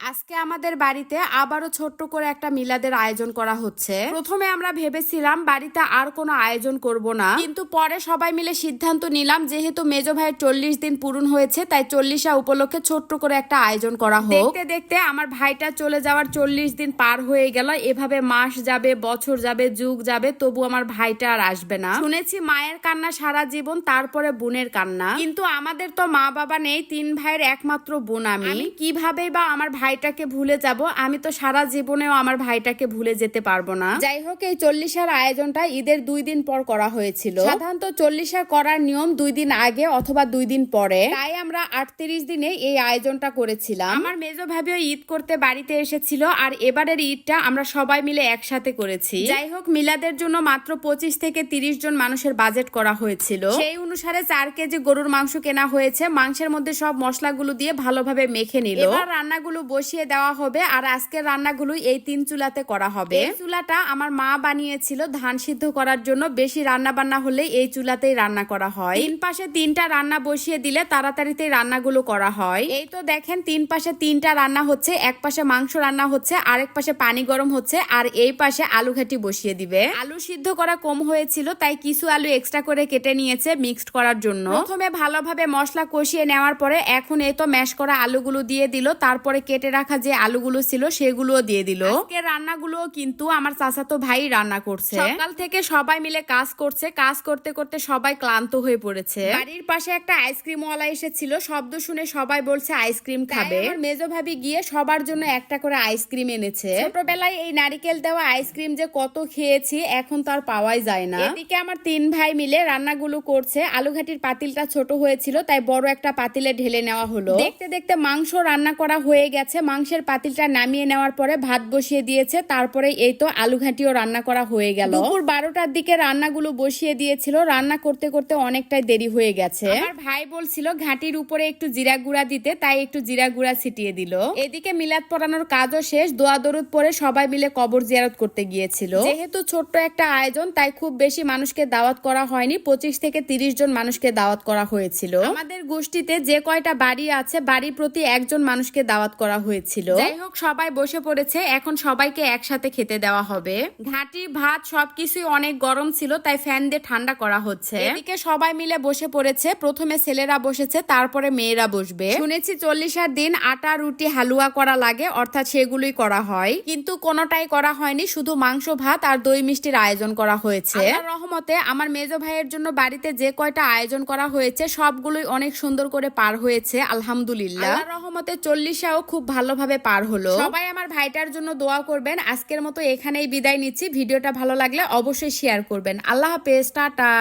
আজকে আমাদের বাড়িতে আবারও ছোট্ট করে একটা মিলাদের আয়োজন করা হচ্ছে। প্রথমে আমরা ভেবেছিলাম বাড়িতে আর কোনো আয়োজন করব না। কিন্তু পরে সবাই মিলে সিদ্ধান্ত নিলাম, যেহেতু মেজো ভাইয়ের চল্লিশ দিন পূরণ হয়েছে, তাই চল্লিশা উপলক্ষে ছোট্ট করে একটা আয়োজন করা হোক। দেখতে দেখতে আমার ভাইটা চলে যাওয়ার চল্লিশ দিন পার হয়ে গেল। এভাবে মাস যাবে, বছর যাবে, যুগ যাবে, তবু আমার ভাইটা আর আসবে না। শুনেছি মায়ের কান্না সারা জীবন, তারপরে বোনের কান্না। কিন্তু আমাদের তো মা বাবা নেই, তিন ভাইয়ের একমাত্র বোন আমি। কীভাবে বা আমার ভাইটাকে ভুলে যাব, আমি তো সারা জীবনেও আমার ভাইটাকে ভুলে যেতে পারব না। যাই হোক, এই চল্লিশার আয়োজনটা ঈদের দুই দিন পর করা হয়েছিল। সাধারণত চল্লিশা করার নিয়ম দুই দিন আগে অথবা দুই দিন পরে। তাই আমরা আটত্রিশ দিনে এই আয়োজনটা করেছিলাম। আমার মেজো ভাবিও ঈদ করতে বাড়িতে এসেছিল, আর এবারের ঈদটা আমরা সবাই মিলে একসাথে করেছি। যাই হোক, মিলাদের জন্য মাত্র পঁচিশ থেকে তিরিশ জন মানুষের বাজেট করা হয়েছিল। সেই অনুসারে চার কেজি গরুর মাংস কেনা হয়েছে। মাংসের মধ্যে সব মশলাগুলো দিয়ে ভালোভাবে মেখে নিল। এবার রান্নাগুলো বসিয়ে দেওয়া হবে আর আজকের রান্নাগুলো এই তিন চুলাতে করা হবে। এই চুলাটা আমার মা বানিয়েছিল ধান সিদ্ধ করার জন্য। বেশি রান্না বান্না হলে এই চুলাতেই রান্না করা হয়। তিন পাশে তিনটা রান্না বসিয়ে দিলে তাড়াতাড়িতে রান্নাগুলো করা হয়। এই তো দেখেন তিন পাশে তিনটা রান্না হচ্ছে এক পাশে মাংস রান্না হচ্ছে আরেক পাশে পানি গরম হচ্ছে আর এই পাশে আলু ঘাটি বসিয়ে দিবে। আলু সিদ্ধ করা কম হয়েছিল তাই কিছু আলু এক্সট্রা করে কেটে নিয়েছে মিক্সড করার জন্য। প্রথমে ভালোভাবে মশলা কষিয়ে নেওয়ার পরে এখন এই তো ম্যাশ করা আলুগুলো দিয়ে দিল তারপরে কেটে রাখা যে আলুগুলো ছিল সেগুলোও দিয়ে দিল। আজকে রান্নাগুলো কিন্তু আমার চাচাতো ভাই রান্না করছে। সকাল থেকে সবাই মিলে কাজ করছে। কাজ করতে করতে সবাই ক্লান্ত হয়ে পড়েছে। বাড়ির পাশে একটা আইসক্রিম ওয়ালা এসেছিল। শব্দ শুনে সবাই বলছে আইসক্রিম খাবে? মেজো ভাবি গিয়ে সবার জন্য একটা করে আইসক্রিম এনেছে। ছোটবেলায় এই নারিকেল দেওয়া আইসক্রিম যে কত খেয়েছি এখন তো আর পাওয়াই যায় না। এদিকে আমার তিন ভাই মিলে রান্নাগুলো করছে। আলু ঘাটির পাতিলটা ছোট হয়েছিল তাই বড় একটা পাতিলে ঢেলে নেওয়া হলো। দেখতে দেখতে মাংস রান্না করা হয়ে গেছে। মাংসের পাতিলটা নামিয়ে নেওয়ার পরে ভাত বসিয়ে দিয়েছে তারপরে এই তো আলু ঘাটিও রান্না করা হয়ে গেল। দুপুর বারোটার দিকে রান্নাগুলো বসিয়ে দিয়েছিল রান্না করতে করতে অনেকটাই দেরি হয়ে গেছে। আমার ভাই বলছিল ঘাটির উপরে একটু জিরা গুঁড়া দিতে তাই একটু জিরা গুঁড়া ছিটিয়ে দিল। এদিকে মিলাদ পড়ানোর কাজও শেষ দোয়া দরুদ পরে সবাই মিলে কবর জিয়ারত করতে গিয়েছিল। যেহেতু ছোট্ট একটা আয়োজন তাই খুব বেশি মানুষকে দাওয়াত করা হয়নি পঁচিশ থেকে তিরিশ জন মানুষকে দাওয়াত করা হয়েছিল। আমাদের গোষ্ঠীতে যে কয়টা বাড়ি আছে বাড়ি প্রতি একজন মানুষকে দাওয়াত করা হয়েছিল। যাই হোক সবাই বসে পড়েছে। এখন সবাইকে একসাথে খেতে দেওয়া হবে। ঘাটি ভাত সবকিছুই অনেক গরম ছিল তাই ফ্যান দিয়ে ঠান্ডা করা হচ্ছে। এদিকে সবাই মিলে বসে পড়েছে। প্রথমে ছেলেরা বসেছে তারপরে মেয়েরা বসবে। শুনেছি চল্লিশার দিন আটা রুটি হালুয়া করা লাগে অর্থাৎ সেগুলোই করা হয়। কিন্তু কোনোটাই করা হয়নি শুধু মাংস ভাত আর দই মিষ্টির আয়োজন করা হয়েছে। রহমতে আমার মেজ ভাইয়ের জন্য বাড়িতে যে কয়টা আয়োজন করা হয়েছে সবগুলোই অনেক সুন্দর করে পার হয়েছে আলহামদুলিল্লাহ। রহমতে চল্লিশাও খুব ভালোভাবে পার হলো। সবাই আমার ভাইটার জন্য দোয়া করবেন। আজকের মতো এখানেই বিদায় নিচ্ছি। ভিডিওটা ভালো লাগলে অবশ্যই শেয়ার করবেন। আল্লাহ হাফেজ, টাটা।